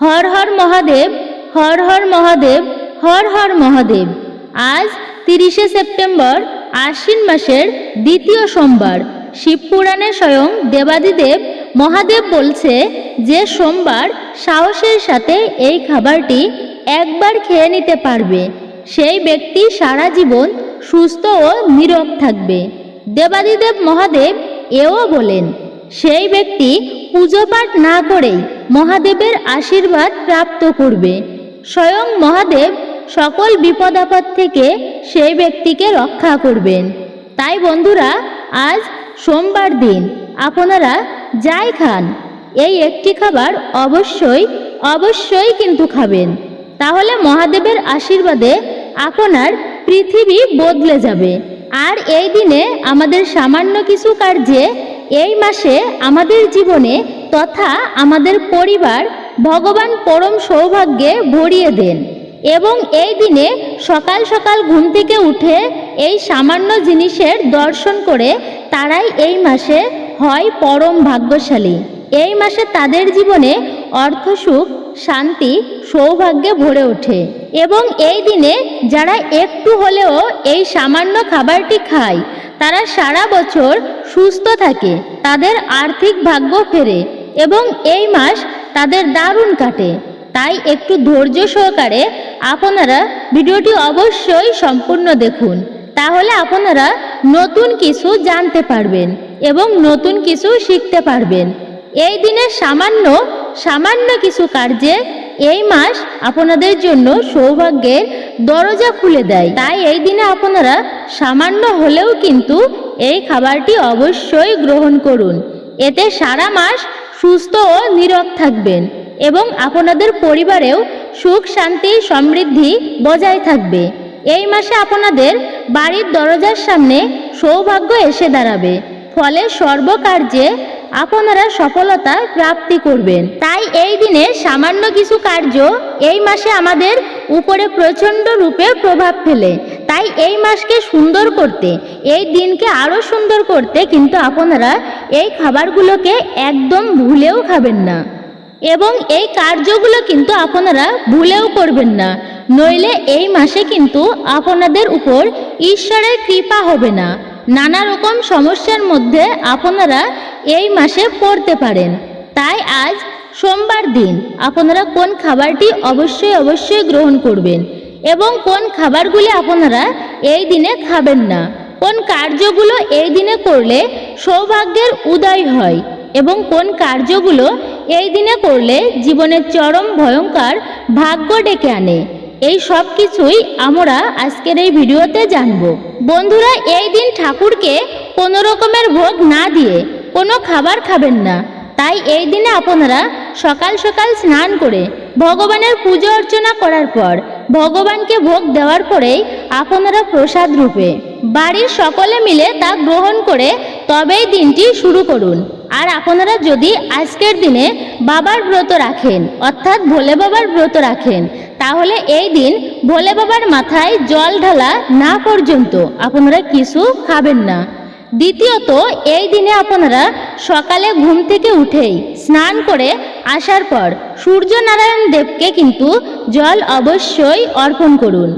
হর হর মহাদেব, হর হর মহাদেব, হর হর মহাদেব। আজ তিরিশে সেপ্টেম্বর, আশ্বিন মাসের দ্বিতীয় সোমবার। শিবপুরাণে স্বয়ং দেবাদিদেব মহাদেব বলছে যে সোমবার সাহসের সাথে এই খাবারটি একবার খেয়ে নিতে পারবে। সেই ব্যক্তি সারা জীবন সুস্থ ও নীরব থাকবে। দেবাদিদেব মহাদেব এও বলেন সেই ব্যক্তি পুজো পাঠ না করেই মহাদেবের আশীর্বাদ প্রাপ্ত করবে। স্বয়ং মহাদেব সকল বিপদ আপদ থেকে সেই ব্যক্তিকে রক্ষা করবেন। তাই বন্ধুরা, আজ সোমবার দিন আপনারা যাই খান, এই একটি খাবার অবশ্যই অবশ্যই কিন্তু খাবেন। তাহলে মহাদেবের আশীর্বাদে আপনার পৃথিবী বদলে যাবে। আর এই দিনে আমাদের সামান্য কিছু কার্যে এই মাসে আমাদের জীবনে তথা আমাদের পরিবার ভগবান পরম সৌভাগ্যে ভরিয়ে দেন এবং এই দিনে সকাল সকাল ঘুম থেকে উঠে এই সামান্য জিনিসের দর্শন করে তারাই এই মাসে হয় পরম ভাগ্যশালী। এই মাসে তাদের জীবনে অর্থ সুখ, শান্তি, সৌভাগ্যে ভরে ওঠে এবং এই দিনে যারা একটু হলেও এই সামান্য খাবারটি খায় তারা সারা বছর সুস্থ থাকে, তাদের আর্থিক ভাগ্য ফেরে এবং এই মাস তাদের দারুণ কাটে। তাই একটু ধৈর্য সহকারে আপনারা ভিডিওটি অবশ্যই সম্পূর্ণ দেখুন। তাহলে আপনারা নতুন কিছু জানতে পারবেন এবং নতুন কিছু শিখতে পারবেন। এই দিনে সামান্য সামান্য কিছু কার্যে এই মাস আপনাদের জন্য সৌভাগ্যের দরজা খুলে দেয়। তাই এই দিনে আপনারা সামান্য হলেও কিন্তু এই খাবারটি অবশ্যই গ্রহণ করুন। এতে সারা মাস সুস্থ ও নীরব থাকবেন এবং আপনাদের পরিবারেও সুখ, শান্তি, সমৃদ্ধি বজায় থাকবে। এই মাসে আপনাদের বাড়ির দরজার সামনে সৌভাগ্য এসে দাঁড়াবে। ফলে সর্বকার্যে আপনারা সফলতা প্রাপ্তি করবেন। তাই এই দিনে সামান্য কিছু কার্য এই মাসে আমাদের উপরে প্রচণ্ড রূপে প্রভাব ফেলে। তাই এই মাসকে সুন্দর করতে, এই দিনকে আরও সুন্দর করতে কিন্তু আপনারা এই খাবারগুলোকে একদম ভুলেও খাবেন না। এবং এই কার্যগুলো কিন্তু আপনারা ভুলেও করবেন না। নইলে এই মাসে কিন্তু আপনাদের উপর ঈশ্বরের কৃপা হবে না। নানা রকম সমস্যার মধ্যে আপনারা এই মাসে পড়তে পারেন। তাই আজ সোমবার দিন আপনারা কোন খাবারটি অবশ্যই অবশ্যই গ্রহণ করবেন এবং কোন খাবারগুলি আপনারা এই দিনে খাবেন না। কোন কার্যগুলো এই দিনে করলে সৌভাগ্যের উদয় হয় এবং কোন কার্যগুলো এই দিনে করলে জীবনের চরম ভয়ঙ্কর ভাগ্য ডেকে আনে। এই সব কিছুই আমরা আজকের এই ভিডিওতে জানব। বন্ধুরা, এই দিন ঠাকুরকে কোনো রকমের ভোগ না দিয়ে কোনো খাবার খাবেন না। তাই এই দিনে আপনারা সকাল সকাল স্নান করে ভগবানের পুজো অর্চনা করার পর ভগবানকে ভোগ দেওয়ার পরেই আপনারা প্রসাদ রূপে বাড়ির সকলে মিলে তা গ্রহণ করে তবেই দিনটি শুরু করুন। আর আপনারা যদি আজকের দিনে বাবার ব্রত রাখেন, অর্থাৎ ভোলে বাবার ব্রত রাখেন, তাহলে এই দিন ভোলে বাবার মাথায় জল ঢালা না পর্যন্ত আপনারা কিছু খাবেন না। দ্বিতীয়ত, এই দিনে আপনারা সকালে ঘুম থেকে উঠেই স্নান করে আসার পর সূর্য নারায়ণ দেবকে কিন্তু জল অবশ্যই অর্পণ করুন।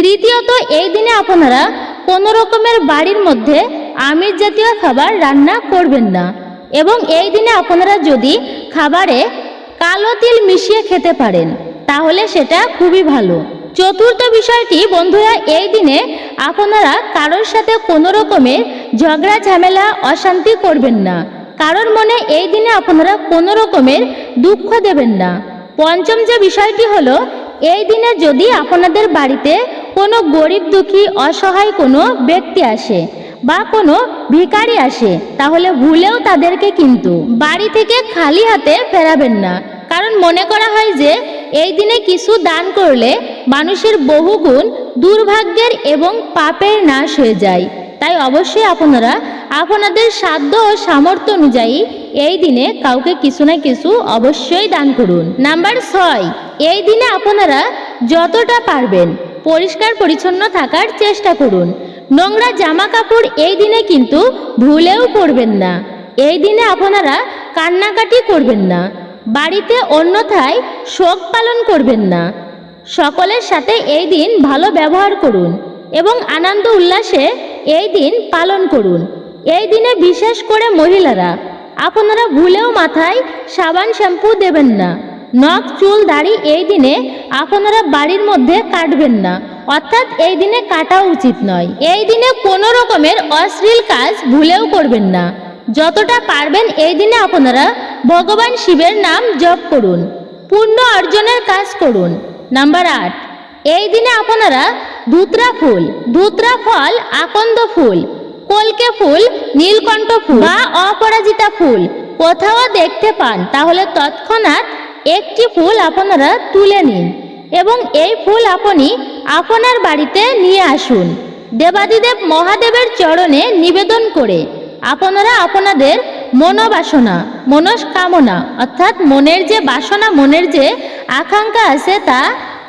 তৃতীয়ত, এই দিনে আপনারা কোনো রকমের বাড়ির মধ্যে আমিষ জাতীয় খাবার রান্না করবেন না এবং এই দিনে আপনারা যদি খাবারে কালো তিল মিশিয়ে খেতে পারেন, তাহলে সেটা খুবই ভালো। চতুর্থ বিষয়টি, বন্ধুরা, এই দিনে আপনারা কারোর সাথে কোনো রকমের ঝগড়া, ঝামেলা, অশান্তি করবেন না। কারোর মনে এই দিনে আপনারা কোনো রকমের দুঃখ দেবেন না। পঞ্চম যে বিষয়টি হলো, এই দিনে যদি আপনাদের বাড়িতে কোনো গরিব, দুঃখী, অসহায় কোনো ব্যক্তি আসে বা কোনো ভিখারি আসে, তাহলে ভুলেও তাদেরকে কিন্তু বাড়ি থেকে খালি হাতে ফেরাবেন না। কারণ মনে করা হয় যে, এই দিনে কিছু দান করলে মানুষের বহুগুণ দুর্ভাগ্যের এবং পাপের নাশ হয়ে যায়। তাই অবশ্যই আপনারা আপনাদের সাধ্য ও সামর্থ্য অনুযায়ী এই দিনে কাউকে কিছু না কিছু অবশ্যই দান করুন। নাম্বার ছয়, এই দিনে আপনারা যতটা পারবেন পরিষ্কার পরিচ্ছন্ন থাকার চেষ্টা করুন। নোংরা জামা কাপড় এই দিনে কিন্তু ভুলেও পরবেন না। এই দিনে আপনারা কান্নাকাটি করবেন না। বাড়িতে অন্যথায় শোক পালন করবেন না। সকলের সাথে এই দিন ভালো ব্যবহার করুন এবং আনন্দ উল্লাসে এই দিন পালন করুন। এই দিনে বিশেষ করে মহিলারা, আপনারা ভুলেও মাথায় সাবান শ্যাম্পু দেবেন না। নখ, চুল, দাড়ি এই দিনে আপনারা বাড়ির মধ্যে কাটবেন না। অর্থাৎ এই দিনে কাটা উচিত নয়। এই দিনে কোনো রকমের অশ্লীল কাজ ভুলেও করবেন না। যতটা পারবেন এই দিনে আপনারা ভগবান শিবের নাম জপ করুন। পূর্ণ অর্জনের কাজ করুন। নাম্বার আট, এই দিনে আপনারা ধুতরা ফুল, ধুতরা ফল, আকন্দ ফুল, কলকে ফুল, নীলকণ্ঠ ফুল বা অপরাজিতা ফুল। কোথাও দেখতে পান, তাহলে তৎক্ষণাৎ একটি ফুল আপনারা তুলে নিন এবং এই ফুল আপনি আপনার বাড়িতে নিয়ে আসুন। দেবাদিদেব মহাদেবের চরণে নিবেদন করে আপনারা আপনাদের মনোবাসনা, মনস্কামনা, অর্থাৎ মনের যে বাসনা, মনের যে আকাঙ্ক্ষা আছে তা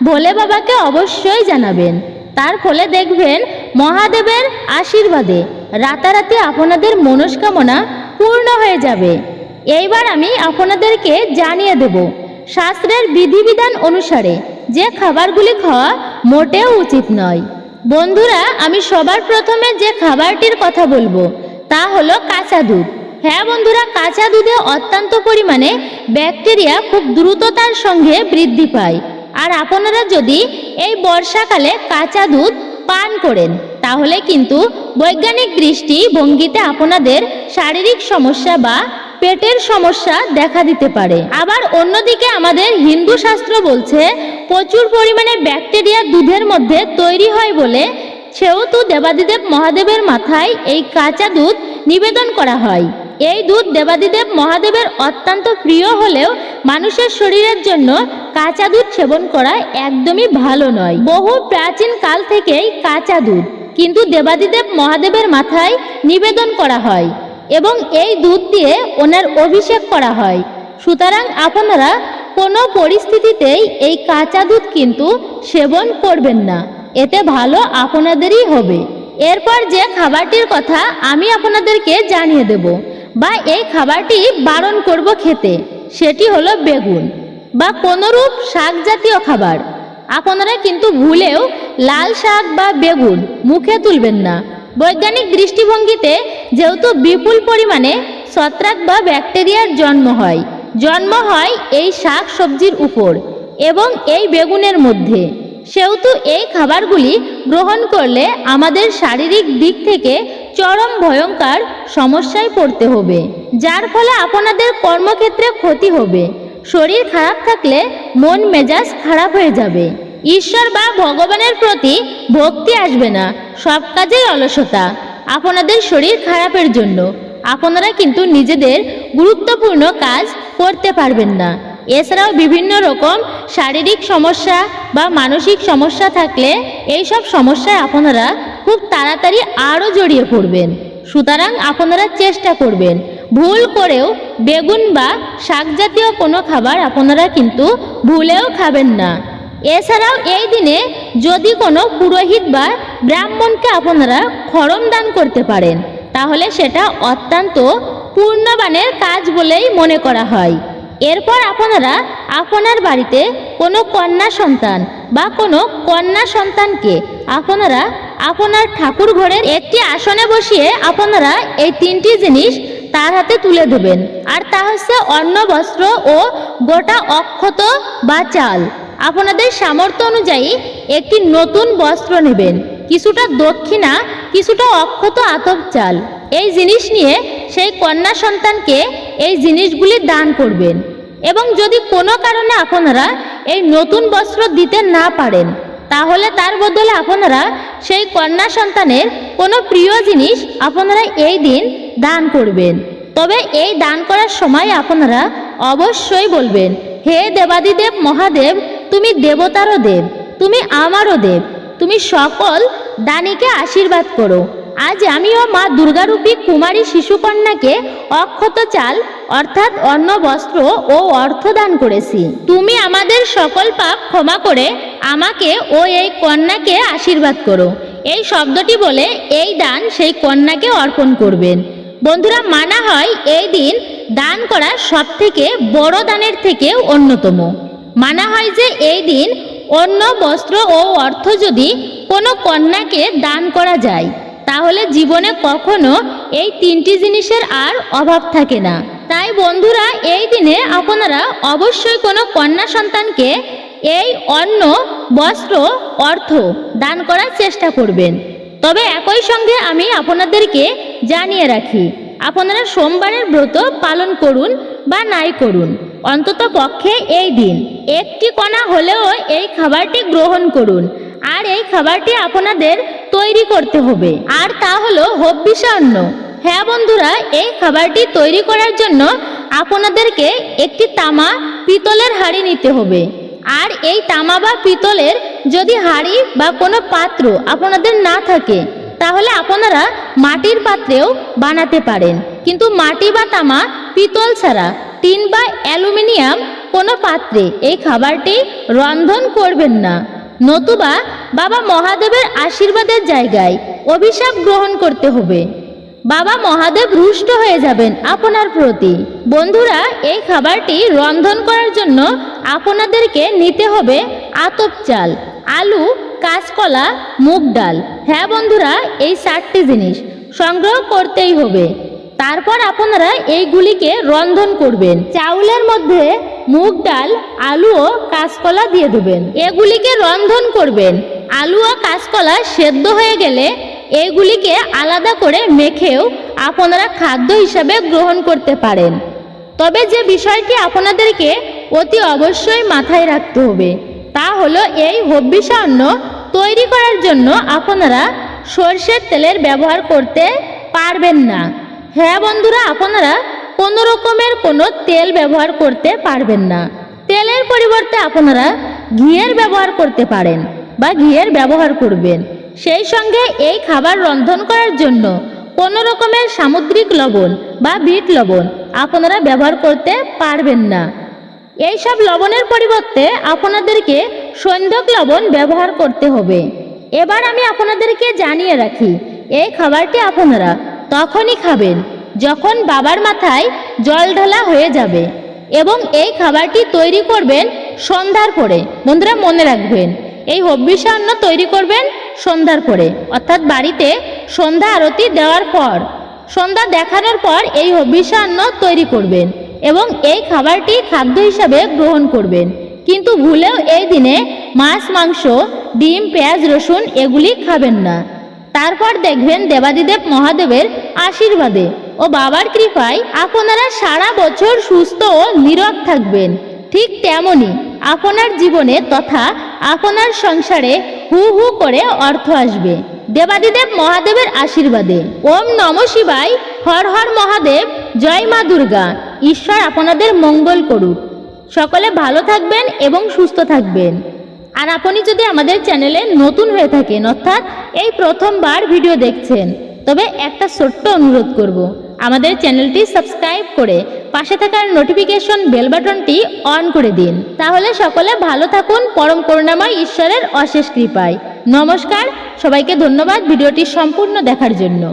ভোলে বাবাকে অবশ্যই জানাবেন। তার ফলে দেখবেন মহাদেবের আশীর্বাদে রাতারাতি আপনাদের মনস্কামনা পূর্ণ হয়ে যাবে। এইবার আমি আপনাদেরকে জানিয়ে দেব, শাস্ত্রের বিধিবিধান অনুসারে যে খাবারগুলি খাওয়া মোটেও উচিত নয়। বন্ধুরা, আমি সবার প্রথমে যে খাবারটির কথা বলব, তা হলো কাঁচা দুধ। হ্যাঁ বন্ধুরা, কাঁচা দুধে অত্যন্ত পরিমাণে ব্যাকটেরিয়া খুব দ্রুততার সঙ্গে বৃদ্ধি পায়। আর আপনারা যদি এই বর্ষাকালে কাঁচা দুধ পান করেন, তাহলে কিন্তু বৈজ্ঞানিক দৃষ্টি ভঙ্গিতে আপনাদের শারীরিক সমস্যা বা পেটের সমস্যা দেখা দিতে পারে। আবার অন্যদিকে আমাদের হিন্দু শাস্ত্র বলছে, প্রচুর পরিমাণে ব্যাকটেরিয়া দুধের মধ্যে তৈরি হয় বলে সেহেতু দেবাদিদেব মহাদেবের মাথায় এই কাঁচা দুধ নিবেদন করা হয়। এই দুধ দেবাদিদেব মহাদেবের অত্যন্ত প্রিয় হলেও মানুষের শরীরের জন্য কাঁচা দুধ সেবন করা একদমই ভালো নয়। বহু প্রাচীন কাল থেকেই কাঁচা দুধ, কিন্তু দেবাদিদেব মহাদেবের মাথায় নিবেদন করা হয় এবং এই দুধ দিয়ে ওনার অভিষেক করা হয়। সুতরাং আপনারা কোনো পরিস্থিতিতেই এই কাঁচা দুধ কিন্তু সেবন করবেন না, এতে ভালো আপনাদেরই হবে। এরপর যে খাবারটির কথা আমি আপনাদেরকে জানিয়ে দেব বা এই খাবারটি বারণ করব খেতে, সেটি হলো বেগুন বা কোনোরূপ শাক জাতীয় খাবার। আপনারা কিন্তু ভুলেও লাল শাক বা বেগুন মুখে তুলবেন না। বৈজ্ঞানিক দৃষ্টিভঙ্গিতে যেহেতু বিপুল পরিমাণে ছত্রাক বা ব্যাকটেরিয়ার জন্ম হয় জন্ম হয় এই শাক সবজির উপর এবং এই বেগুনের মধ্যে। সেহেতু এই খাবারগুলি গ্রহণ করলে আমাদের শারীরিক দিক থেকে চরম ভয়ঙ্কর সমস্যায় পড়তে হবে, যার ফলে আপনাদের কর্মক্ষেত্রে ক্ষতি হবে। শরীর খারাপ থাকলে মন মেজাজ খারাপ হয়ে যাবে। ঈশ্বর বা ভগবানের প্রতি ভক্তি আসবে না, সব কাজেই অলসতা। আপনাদের শরীর খারাপের জন্য আপনারা কিন্তু নিজেদের গুরুত্বপূর্ণ কাজ করতে পারবেন না। এছাড়াও বিভিন্ন রকম শারীরিক সমস্যা বা মানসিক সমস্যা থাকলে এই সব সমস্যায় আপনারা খুব তাড়াতাড়ি আরও জড়িয়ে পড়বেন। সুতরাং আপনারা চেষ্টা করবেন। ভুল করেও বেগুন বা শাক জাতীয় কোনো খাবার আপনারা কিন্তু ভুলেও খাবেন না। এছাড়াও এই দিনে যদি কোনো পুরোহিত বা ব্রাহ্মণকে আপনারা খরম দান করতে পারেন, তাহলে সেটা অত্যন্ত পূর্ণবানের কাজ বলেই মনে করা হয়। এরপর আপনারা আপনার বাড়িতে কোনো কন্যা সন্তান বা কোনো কন্যা সন্তানকে আপনারা আপনার ঠাকুর ঘরের একটি আসনে বসিয়ে আপনারা এই তিনটি জিনিস তার হাতে তুলে দেবেন। আর তা হচ্ছে অন্ন, বস্ত্র ও গোটা অক্ষত বা চাল। আপনাদের সামর্থ্য অনুযায়ী একটি নতুন বস্ত্র নেবেন। কিছুটা দক্ষিণা, কিছুটা অক্ষত আতপ চাল। এই জিনিস নিয়ে সেই কন্যা সন্তানকে এই জিনিসগুলি দান করবেন। এবং যদি কোনো কারণে আপনারা এই নতুন বস্ত্র দিতে না পারেন তাহলে তার বদলে আপনারা সেই কন্যা সন্তানের কোনো প্রিয় জিনিস আপনারা এই দিন দান করবেন। তবে এই দান করার সময় আপনারা অবশ্যই বলবেন, হে দেবাদিদেব মহাদেব, তুমি দেবতারও দেব, তুমি আমারও দেব, তুমি সকল দানিকে আশীর্বাদ করো। আজ আমিও মা দুর্গারূপী কুমারী শিশুকন্যাকে অক্ষত চাল, অর্থাৎ অন্ন বস্ত্র ও অর্থ দান করেছি। তুমি আমাদের সকল পাপ ক্ষমা করে আমাকে ও এই কন্যাকে আশীর্বাদ করো। এই শব্দটি বলে এই দান সেই কন্যাকে অর্পণ করবেন। বন্ধুরা, মানা হয় এই দিন দান করা সব থেকে বড় দানের থেকে অন্যতম। মানা হয় যে এই দিন অন্য বস্ত্র ও অর্থ যদি কোনো কন্যাকে দান করা যায় তাহলে জীবনে কখনো এই তিনটি জিনিসের আর অভাব থাকে না। তাই বন্ধুরা, এই দিনে আপনারা অবশ্যই কোনো কন্যা সন্তানকে এই অন্ন, বস্ত্র, অর্থ দান করার চেষ্টা করবেন। তবে একই সঙ্গে আমি আপনাদেরকে জানিয়ে রাখি, আপনারা সোমবারের ব্রত পালন করুন বা নাই করুন। অন্তত পক্ষে এই দিন একটি কণা হলেও এই খাবারটি গ্রহণ করুন। আর এই খাবারটি আপনাদের তৈরি করতে হবে। আর তা হলো হব্বিষা অন্ন হ্যাঁ বন্ধুরা, এই খাবারটি তৈরি করার জন্য আপনাদেরকে একটি তামা পিতলের হাঁড়ি নিতে হবে। আর এই তামা বা পিতলের যদি হাঁড়ি বা কোনো পাত্র আপনাদের না থাকে, তাহলে আপনারা মাটির পাত্রেও বানাতে পারেন। কিন্তু মাটি বা তামা পিতল ছাড়া টিন বা অ্যালুমিনিয়াম কোনো পাত্রে এই খাবারটি রন্ধন করবেন না। নতুবা বাবা মহাদেবের আশীর্বাদের জায়গায় অভিশাপ গ্রহণ করতে হবে। বাবা মহাদেব রুষ্ট হয়ে যাবেন আপনার প্রতি। বন্ধুরা, এই খাবারটি রন্ধন করার জন্য আপনাদেরকে নিতে হবে আতপ চাল, আলু, কাঁচকলা, মুগ ডাল। হ্যাঁ বন্ধুরা, এই চারটি জিনিস সংগ্রহ করতেই হবে। তারপর আপনারা এইগুলিকে রন্ধন করবেন। চাউলের মধ্যে মুগ ডাল, আলু ও কাঁচকলা দিয়ে দেবেন। এগুলিকে রন্ধন করবেন। আলু ও কাঁচকলা সেদ্ধ হয়ে গেলে এগুলিকে আলাদা করে মেখেও আপনারা খাদ্য হিসাবে গ্রহণ করতে পারেন। তবে যে বিষয়টি আপনাদেরকে অতি অবশ্যই মাথায় রাখতে হবে, তা হলো এই হব্বিষা অন্ন তৈরি করার জন্য আপনারা সর্ষের তেলের ব্যবহার করতে পারবেন না। হ্যাঁ বন্ধুরা, আপনারা কোনো রকমের কোনো তেল ব্যবহার করতে পারবেন না। তেলের পরিবর্তে আপনারা ঘিয়ের ব্যবহার করতে পারেন বা ঘিয়ের ব্যবহার করবেন। সেই সঙ্গে এই খাবার রন্ধন করার জন্য কোনো রকমের সামুদ্রিক লবণ বা বিট লবণ আপনারা ব্যবহার করতে পারবেন না। এই সব লবণের পরিবর্তে আপনাদেরকে সন্ধ্যক লবণ ব্যবহার করতে হবে। এবার আমি আপনাদেরকে জানিয়ে রাখি, এই খাবারটি আপনারা তখনই খাবেন, যখন বাবার মাথায় জল ঢালা হয়ে যাবে এবং এই খাবারটি তৈরি করবেন সন্ধ্যার পরে। বন্ধুরা, মনে রাখবেন, এই হব্বিষান্ন তৈরি করবেন সন্ধ্যার পরে। অর্থাৎ বাড়িতে সন্ধ্যা আরতি দেওয়ার পর, সন্ধ্যা দেখানোর পর এই হব্বিষান্ন তৈরি করবেন এবং এই খাবারটি খাদ্য হিসাবে গ্রহণ করবেন। কিন্তু ভুলেও এই দিনে মাছ, মাংস, ডিম, পেঁয়াজ, রসুন এগুলি খাবেন না। তারপর দেখবেন দেবাদিদেব মহাদেবের আশীর্বাদে। ও বাবার কৃপায় আপনারা সারা বছর সুস্থ ও নীরব থাকবেন। ঠিক তেমনি আপনার জীবনে তথা আপনার সংসারে হু হু করে অর্থ আসবে। দেবাদিদেব মহাদেবের আশীর্বাদে। ওম নম শিবায়। হর হর মহাদেব। জয় মা দুর্গা। ঈশ্বর আপনাদের মঙ্গল করুক। সকলে ভালো থাকবেন এবং সুস্থ থাকবেন। আর আপনি যদি আমাদের চ্যানেলে নতুন হয়ে থাকেন, অর্থাৎ এই প্রথমবার ভিডিও দেখছেন, তবে একটা ছোট্ট অনুরোধ করব। আমাদের চ্যানেলটি সাবস্ক্রাইব করে পাশে থাকার নোটিফিকেশন বেল বাটনটি অন করে দিন। তাহলে সকলে ভালো থাকুন, পরম করুণাময় ঈশ্বরের অশেষ কৃপায়। নমস্কার, সবাইকে ধন্যবাদ ভিডিওটি সম্পূর্ণ দেখার জন্য।